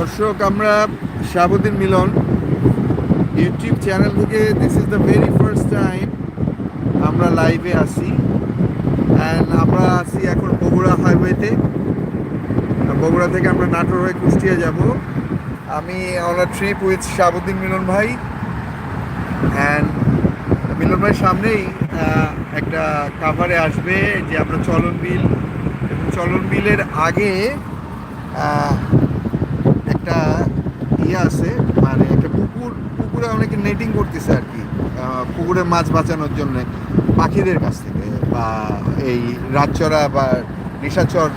দর্শক, আমরা Shahabuddin Milon YouTube channel থেকে this is the very first time আমরা লাইভে আসি অ্যান্ড আমরা আসি এখন বগুড়া হাইওয়েতে বগুড়া থেকে আমরা নাটোর হয়ে কুষ্টিয়া যাব। আমি on trip with Shahabuddin Milon ভাই। অ্যান্ড মিলন ভাই সামনেই একটা কাভারে আসবে, যে আমরা চলন বিল এবং চলন বিলের আগে একটা ইয়ে আছে মানে একটা পুকুর, পুকুরে অনেকে নেটিং করতেছে আর কি। পুকুরে মাছ বাঁচানোর জন্য পাখিদের কাছ থেকে, বা এই রাতচরা বা নিশাচর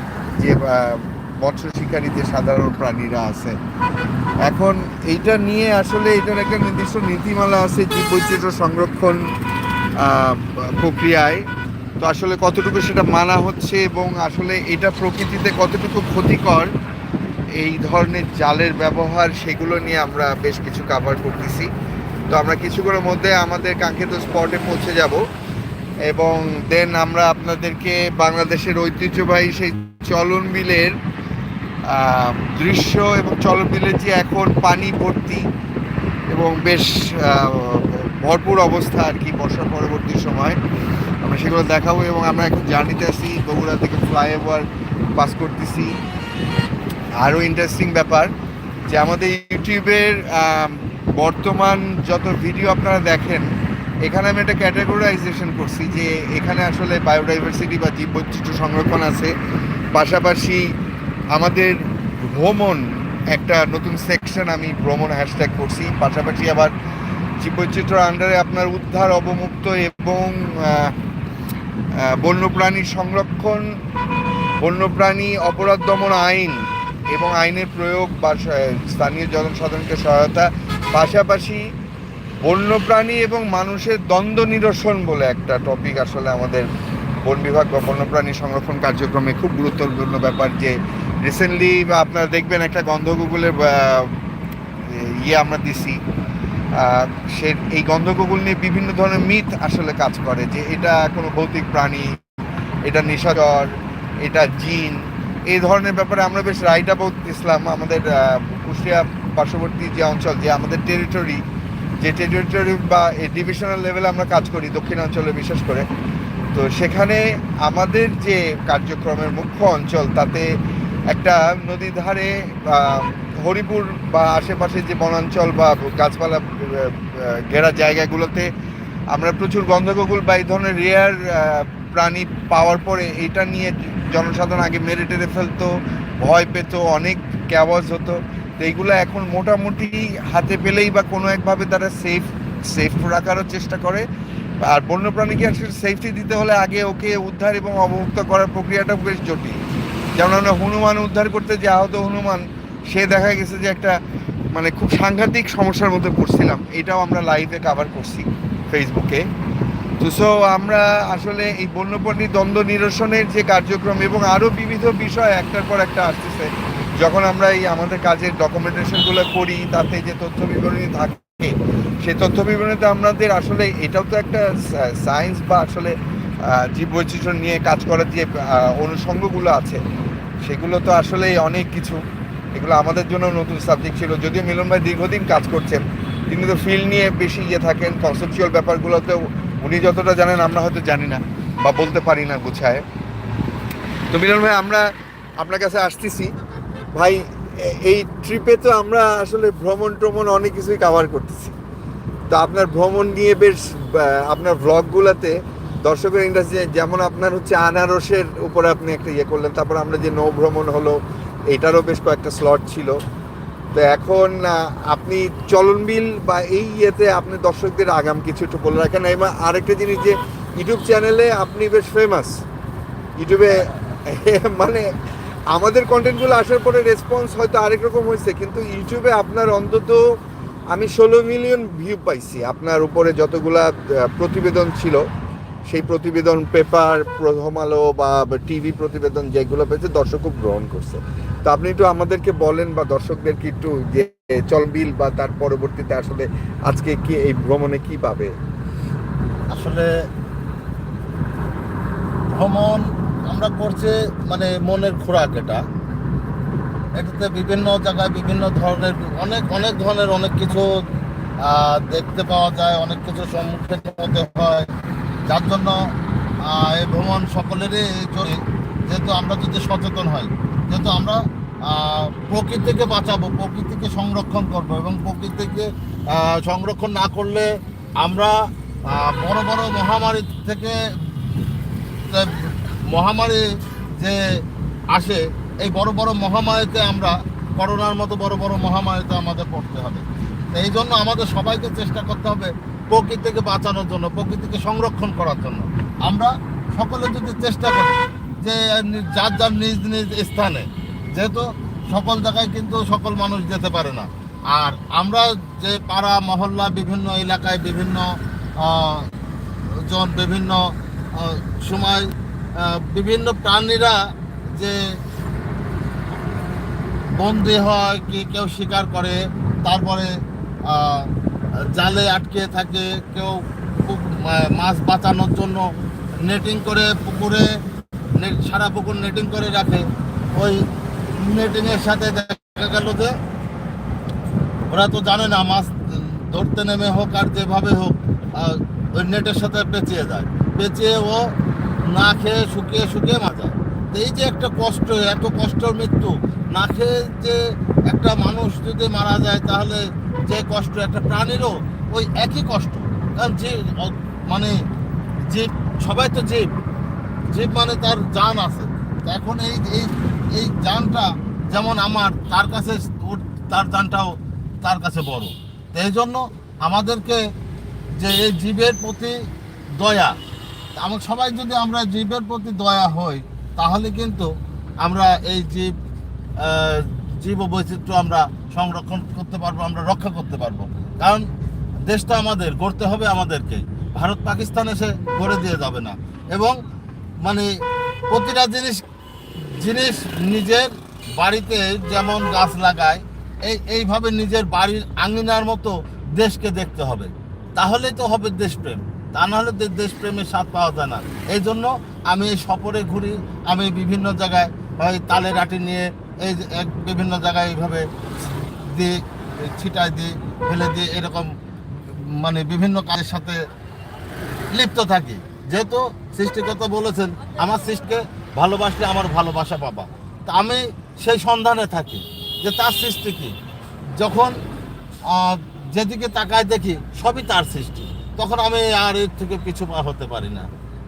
যে মৎস্য শিকারী যে সাধারণ প্রাণীরা আছে। এখন এইটা নিয়ে আসলে এটার একটা নির্দিষ্ট নীতিমালা আছে জীব বৈচিত্র্য সংরক্ষণ প্রক্রিয়ায়। তো আসলে কতটুকু সেটা মানা হচ্ছে এবং আসলে এটা প্রকৃতিতে কতটুকু ক্ষতিকর এই ধরনের জালের ব্যবহার সেগুলো নিয়ে আমরা বেশ কিছু কাভার করতেছি। তো আমরা কিছুক্ষণের মধ্যে আমাদের কাঙ্ক্ষিত স্পটে পৌঁছে যাব এবং দেন আমরা আপনাদেরকে বাংলাদেশের ঐতিহ্যবাহী সেই চলন বিলের দৃশ্য এবং চলন বিলের যে এখন পানি ভর্তি এবং বেশ ভরপুর অবস্থা আর কি বর্ষা পরবর্তী সময়, আমরা সেগুলো দেখাবো এবং আমরা এখন জার্নিতে আছি, বগুড়া থেকে ফ্লাইওভার পাস করতেছি। আরও ইন্টারেস্টিং ব্যাপার যে আমাদের ইউটিউবের বর্তমান যত ভিডিও আপনারা দেখেন, এখানে আমি একটা ক্যাটাগরাইজেশন করছি যে এখানে আসলে বায়োডাইভার্সিটি বা জীববৈচিত্র্য সংরক্ষণ আছে। পাশাপাশি আমাদের ভ্রমণ, একটা নতুন সেকশন আমি ভ্রমণ হ্যাশট্যাগ করছি। পাশাপাশি আবার জীববৈচিত্র্য আন্ডারে আপনার উদ্ধার, অবমুক্ত এবং বন্যপ্রাণী সংরক্ষণ, বন্যপ্রাণী অপরাধ দমন আইন এবং আইনের প্রয়োগ বা স্থানীয় জনসাধারণকে সহায়তা, পাশাপাশি বন্যপ্রাণী এবং মানুষের দ্বন্দ্ব নিরসন বলে একটা টপিক আসলে আমাদের বন বিভাগ বা বন্যপ্রাণী সংরক্ষণ কার্যক্রমে খুব গুরুত্বপূর্ণ ব্যাপার যে রিসেন্টলি আপনারা দেখবেন একটা গন্ধগুগলের ইয়ে আমরা দিছি। সে, এই গন্ধগুগল নিয়ে বিভিন্ন ধরনের মিথ আসলে কাজ করে যে এটা কোনো ভৌতিক প্রাণী, এটা নিশাচর এটা জিন এই ধরনের ব্যাপারে আমরা বেশ রাইট অ্যাবাউট ইসলাম, আমাদের কুষ্টিয়া পার্শ্ববর্তী যে অঞ্চল, যে আমাদের টেরিটরি যে টেরিটরি বা ডিভিশনাল লেভেলে আমরা কাজ করি দক্ষিণাঞ্চলে বিশেষ করে, তো সেখানে আমাদের যে কার্যক্রমের মুখ্য অঞ্চল, তাতে একটা নদীর ধারে হরিপুর বা আশেপাশে যে বনাঞ্চল বা গাছপালা ঘেরা জায়গাগুলোতে আমরা প্রচুর গন্ধগোকুল বা এই ধরনের রেয়ার প্রাণী পাওয়ার পরে এটা নিয়ে জনসাধারণ আগে মেরে টেরে ফেলতো, ভয় পেত, অনেক ক্যাওয়াজ হতো। তো এইগুলো এখন মোটামুটি হাতে পেলেই বা কোনো একভাবে তারা সেফ সেফ রাখারও চেষ্টা করে। আর বন্যপ্রাণীকে আসলে সেফটি দিতে হলে আগে ওকে উদ্ধার এবং অবমুক্ত করার প্রক্রিয়াটা বেশ জটিল। যেমন আমরা হনুমান উদ্ধার করতে যে আহত হনুমান, সে দেখা গেছে যে একটা মানে খুব সাংঘাতিক সমস্যার মধ্যে পড়ছিলাম। এটাও আমরা লাইভে কাভার করছি ফেসবুকে তো সো আমরা আসলে এই বন্যপ্রাণী দ্বন্দ্ব নিরসনের যে কার্যক্রম এবং আরও বিবিধ বিষয় একটার পর একটা আসতেছে, যখন আমরা এই আমাদের কাজের ডকুমেন্টেশনগুলো করি, তাতে যে তথ্য বিবরণী থাকে, সেই তথ্য বিবরণীতে আমাদের আসলে এটাও তো একটা সায়েন্স বা আসলে জীব জীববৈচিত্র্য নিয়ে কাজ করার যে অনুষঙ্গগুলো আছে, সেগুলো তো আসলে অনেক কিছু। এগুলো আমাদের জন্য নতুন সাবজেক্ট ছিল। যদিও মিলন ভাই দীর্ঘদিন কাজ করছেন, তিনি তো ফিল্ড নিয়ে বেশি ইয়ে থাকেন কনসেপচুয়াল ব্যাপারগুলোতে উনি যতটা জানেন, আমরা হয়তো জানি না বা বলতে পারি না গুছায়। তো মিলন ভাই, আমরা আপনার কাছে আসতেছি। ভাই, এই ট্রিপে তো আমরা আসলে ভ্রমণ ট্রমণ অনেক কিছুই কাভার করতেছি। তো আপনার ভ্রমণ নিয়ে বেশ আপনার ভ্লগগুলোতে দর্শকের ইন্ডাস্ট্রি যেমন আপনার হচ্ছে আনারসের উপরে আপনি একটা ইয়ে করলেন, তারপর আমরা যে নৌ ভ্রমণ হলো, এটারও বেশ কয়েকটা স্লট ছিল। তো এখন আপনি চলনবিল বা এই ইয়েতে আপনি দর্শকদের আগাম কিছু একটু বলে রাখেন। এবং আরেকটা জিনিস যে ইউটিউব চ্যানেলে আপনি বেশ ফেমাস ইউটিউবে মানে আমাদের কন্টেন্টগুলো আসার পরে রেসপন্স হয়তো আরেক রকম হয়েছে, কিন্তু ইউটিউবে আপনার অন্তত আমি ষোলো মিলিয়ন ভিউ পাইছি। আপনার উপরে যতগুলা প্রতিবেদন ছিল। সেই প্রতিবেদন পেপার, প্রথম আলো বা টিভি প্রতিবেদন যেগুলো পেয়েছে দর্শক খুব গ্রহণ করছে। তো আপনি একটু আমাদেরকে বলেন বা দর্শকদেরকে একটু যে চলবিল বা তার পরবর্তীতে আসলে আজকে কি এই ভ্রমণে কি পাবে? আসলে ভ্রমণ আমরা করছে মানে মনের খোরাক এটা। এটাতে বিভিন্ন জায়গায় বিভিন্ন ধরনের অনেক অনেক ধরনের অনেক কিছু দেখতে পাওয়া যায়, অনেক কিছু সম্মুখীন হতে হয়। যার জন্য এই ভ্রমণ সকলেরই জরুরি। যেহেতু আমরা যদি সচেতন হই, যেহেতু আমরা প্রকৃতিকে বাঁচাবো, প্রকৃতিকে সংরক্ষণ করব এবং প্রকৃতিকে সংরক্ষণ না করলে আমরা বড় বড় মহামারী থেকে মহামারী যে আসে, এই বড় বড় মহামারীতে আমরা, করোনার মতো বড় বড় মহামারীতে আমাদের পড়তে হবে। এই জন্য আমাদের সবাইকে চেষ্টা করতে হবে প্রকৃতিকে বাঁচানোর জন্য, প্রকৃতিকে সংরক্ষণ করার জন্য। আমরা সকলে যদি চেষ্টা করি যে যার যার নিজ নিজ স্থানে, যেহেতু সকল জায়গায় কিন্তু সকল মানুষ যেতে পারে না। আর আমরা যে পাড়া, মহল্লা, বিভিন্ন এলাকায় বিভিন্ন জন, বিভিন্ন সময় বিভিন্ন প্রাণীরা যে বন্দি হয়, কি কেউ শিকার করে, তারপরে জালে আটকে থাকে, কেউ মাছ বাঁচানোর জন্য নেটিং করে পুকুরে নেট সারা পুকুর নেটিং করে রাখে। ওই নেটিংয়ের সাথে দেখা গেল যে, ওরা তো জানে না মাছ ধরতে নেমে হোক আর যেভাবে হোক ওই নেটের সাথে পেঁচিয়ে যায়। পেঁচিয়ে ও না খেয়ে শুকিয়ে শুকিয়ে মারা এই যে একটা কষ্ট, এত কষ্টর মৃত্যু, না খেয়ে যে একটা মানুষ যদি মারা যায় তাহলে যে কষ্ট একটা প্রাণীরও ওই একই কষ্ট। কারণ যে মানে জীব সবাই তো জীব জীব মানে তার যান আছে। এখন এই এই এই যানটা যেমন আমার, তার কাছে তার জানটাও তার কাছে বড়। এই জন্য আমাদেরকে যে এই জীবের প্রতি দয়া আমার সবাই যদি আমরা জীবের প্রতি দয়া হই, তাহলে কিন্তু আমরা এই জীব জীব বৈচিত্র্য আমরা সংরক্ষণ করতে পারব, আমরা রক্ষা করতে পারব। কারণ দেশটা আমাদের, গড়তে হবে আমাদেরকে। ভারত পাকিস্তান এসে গড়ে দিয়ে যাবে না। এবং মানে প্রতিটা জিনিস জিনিস নিজের বাড়িতে যেমন গাছ লাগায়, এই, এইভাবে নিজের বাড়ির আঙিনার মতো দেশকে দেখতে হবে। তাহলেই তো হবে দেশপ্রেম। তা নাহলে দেশপ্রেমের স্বাদ পাওয়া যায় না। এই জন্য আমি সফরে ঘুরি, আমি বিভিন্ন জায়গায় হয় তালের আটি নিয়ে, এই বিভিন্ন জায়গায় এইভাবে দিই ছিটাই দিই ফেলে দিই এরকম মানে বিভিন্ন কাজের সাথে লিপ্ত থাকি। যেহেতু সৃষ্টিকর্তা বলেছেন, আমার সৃষ্টিকে ভালোবাসলে আমার ভালোবাসা পাবা। তা আমি সেই সন্ধানে থাকি যে তার সৃষ্টি কি। যখন যেদিকে তাকায় দেখি সবই তার সৃষ্টি। তখন আমি আর এর থেকে পিছু পা হতে পারি না।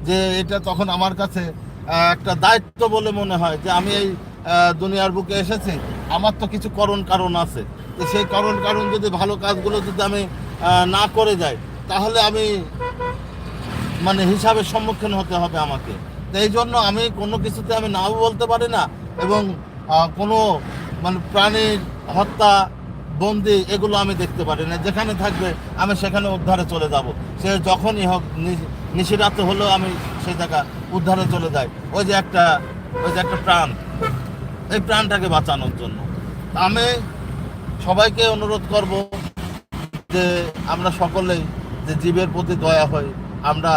যে এটা তখন আমার কাছে একটা দায়িত্ব বলে মনে হয় যে আমি এই দুনিয়ার বুকে এসেছি। আমার তো কিছু করণ কারণ আছে। তো সেই করণ কারণ যদি ভালো কাজগুলো যদি আমি না করে যাই, তাহলে আমি মানে হিসাবের সম্মুখীন হতে হবে আমাকে। তো এই জন্য আমি কোনো কিছুতে আমি নাও বলতে পারি না এবং কোনো মানে প্রাণীর হত্যা, বন্দি এগুলো আমি দেখতে পারি না। যেখানে থাকবে আমি সেখানে উদ্ধারে চলে যাব। সে যখনই হোক নিশিরাতে হলেও আমি সেই জায়গা উদ্ধারে চলে যাই। ওই যে একটা, ওই যে একটা প্রাণ। এই প্রাণটাকে বাঁচানোর জন্য। আমি সবাইকে অনুরোধ করব যে আমরা সকলেই যে জীবের প্রতি দয়া হই, আমরা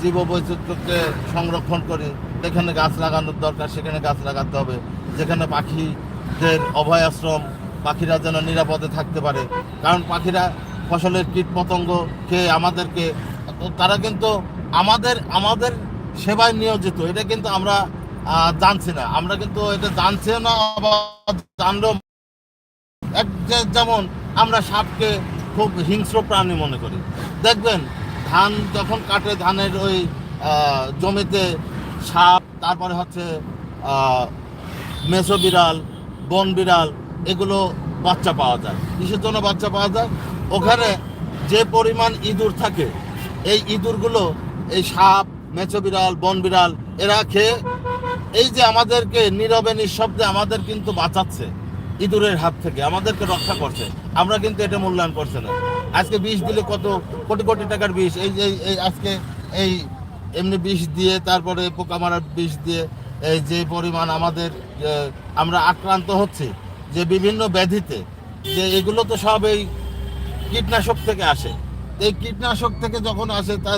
জীব বৈচিত্র্যকে সংরক্ষণ করি। যেখানে গাছ লাগানোর দরকার, সেখানে গাছ লাগাতে হবে। যেখানে পাখিদের অভয় আশ্রম পাখিরা যেন নিরাপদে থাকতে পারে। কারণ পাখিরা ফসলের কীট পতঙ্গ খেয়ে আমাদেরকে তারা কিন্তু আমাদের আমাদের সেবায় নিয়োজিত। এটা কিন্তু আমরা জানছি না। আমরা কিন্তু এটা জানছিও না জানলেও এক যেমন আমরা সাপকে খুব হিংস্র প্রাণী মনে করি। দেখবেন, ধান যখন কাটে, ধানের ওই জমিতে সাপ, তারপরে হচ্ছে মেসো বিড়াল, বন বিড়াল, এগুলো বাচ্চা পাওয়া যায়। কিসের জন্য বাচ্চা পাওয়া যায়? ওখানে যে পরিমাণ ইঁদুর থাকে, এই ইঁদুরগুলো, এই সাপ মেছো বিড়াল, বন বিড়াল, এরা খেয়ে এই যে আমাদেরকে নীরবে, নিঃশব্দে আমাদের কিন্তু বাঁচাচ্ছে ইঁদুরের হাত থেকে, আমাদেরকে রক্ষা করছে। আমরা কিন্তু এটা মূল্যায়ন করছে না। আজকে বিষ দিলে কত, কোটি কোটি টাকার বিষ, এই যে, এই আজকে এই এমনি বিষ দিয়ে, তারপরে পোকা মারার বিষ দিয়ে, এই যে পরিমাণ আমাদের আমরা আক্রান্ত হচ্ছে, যে বিভিন্ন ব্যাধিতে, যে এগুলো তো সব এই কীটনাশক থেকে আসে। এই কীটনাশক থেকে যখন আসে, তা,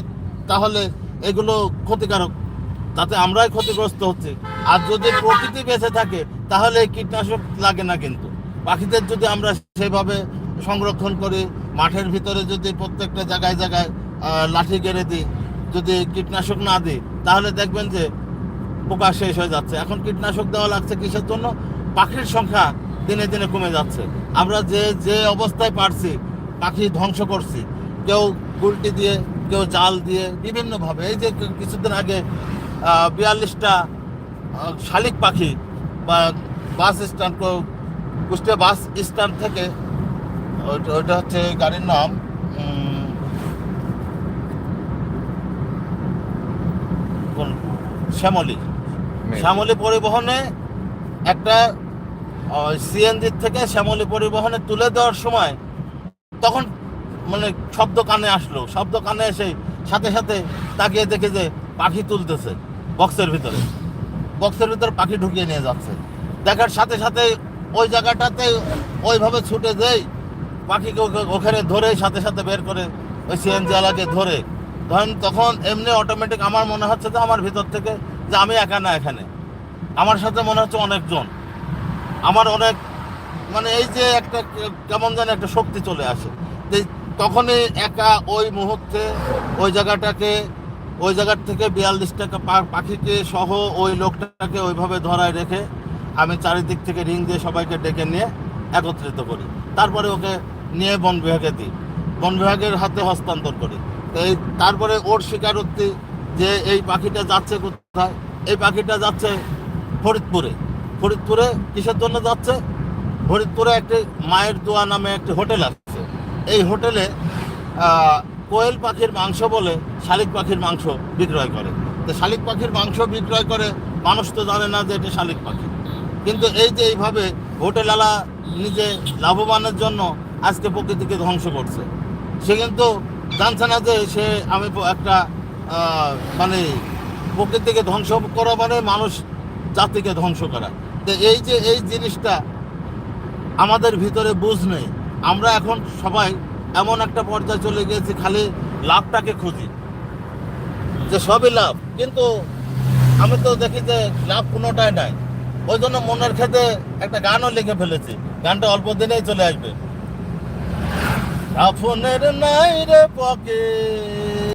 তাহলে এগুলো ক্ষতিকারক তাতে আমরাই ক্ষতিগ্রস্ত হচ্ছি। আর যদি প্রকৃতি বেঁচে থাকে, তাহলে কীটনাশক লাগে না কিন্তু। পাখিদের যদি আমরা সেভাবে সংরক্ষণ করি, মাঠের ভিতরে যদি প্রত্যেকটা জায়গায় জায়গায় লাঠি গেড়ে দিই, যদি কীটনাশক না দিই, তাহলে দেখবেন যে পোকা শেষ হয়ে যাচ্ছে। এখন কীটনাশক দেওয়া লাগছে কিসের জন্য? পাখির সংখ্যা দিনে দিনে কমে যাচ্ছে। আমরা যে যে অবস্থায় পারছি, পাখি ধ্বংস করছি, কেউ গুলটি দিয়ে, কেউ জাল দিয়ে, বিভিন্নভাবে। এই যে কিছুদিন আগে বিয়াল্লিশটা শালিক পাখি বা bus stand Kushtia bus stand থেকে ওইটা হচ্ছে গাড়ির নাম কোন? শ্যামলী। শ্যামলী পরিবহনে একটা সিএনজি থেকে শ্যামলী পরিবহনে তুলে দেওয়ার সময় তখন মানে শব্দ কানে আসলো। শব্দ কানে এসে সাথে সাথে তাকিয়ে দেখে যে পাখি তুলতেছে বক্সের ভিতরে। বক্সের ভিতরে পাখি ঢুকিয়ে নিয়ে যাচ্ছে। দেখার সাথে সাথে ওই জায়গাটাতে ওইভাবে ছুটে দেই পাখিকে ওখানে ধরে সাথে সাথে বের করে ওই সিএনজি আলাকে ধরে। ধরেন তখন এমনি অটোমেটিক আমার মনে হচ্ছে যে আমার ভিতর থেকে যে আমি একা না এখানে। আমার সাথে মনে হচ্ছে অনেকজন। আমার অনেক মানে এই যে একটা কেমন যেন একটা শক্তি চলে আসে। তখনই একা ওই মুহূর্তে ওই জায়গাটাকে ওই জায়গার থেকে বিয়াল্লিশ টাকা পাখিকে সহ ওই লোকটাকে ওইভাবে ধরায় রেখে আমি চারিদিক থেকে রিং দিয়ে সবাইকে ডেকে নিয়ে একত্রিত করি। তারপরে ওকে নিয়ে বন বিভাগে দিই। বন বিভাগের হাতে হস্তান্তর করি। এই তারপরে ওর স্বীকারোক্তি যে এই পাখিটা যাচ্ছে কোথায়, এই পাখিটা যাচ্ছে ফরিদপুরে। ফরিদপুরে কিসের জন্য যাচ্ছে? ফরিদপুরে একটি মায়ের দোয়া নামে একটি হোটেল আছে। এই হোটেলে কোয়েল পাখির মাংস বলে শালিক পাখির মাংস বিক্রয় করে। তো শালিক পাখির মাংস বিক্রয় করে মানুষ তো জানে না যে এটা শালিক পাখি। কিন্তু এই যে এইভাবে হোটেলওয়ালা নিজে লাভবানের জন্য আজকে প্রকৃতিকে ধ্বংস করছে। সে কিন্তু জানছে না যে সে আমি একটা মানে প্রকৃতিকে ধ্বংস করা মানে মানুষ জাতিকে ধ্বংস করা। তো এই যে এই জিনিসটা আমাদের ভিতরে বুঝ নেই। আমরা এখন সবাই এমন একটা পর্যায়ে চলে গিয়েছি, খালি লাভটাকে খুঁজি। যে সবই লাভ, কিন্তু আমি তো দেখি যে লাভ কোনোটাই নাই। ওই জন্য মনের খেতে একটা গানও লিখে ফেলেছি, গানটা অল্প দিনেই চলে আসবে। কাফনের নাই রে পকে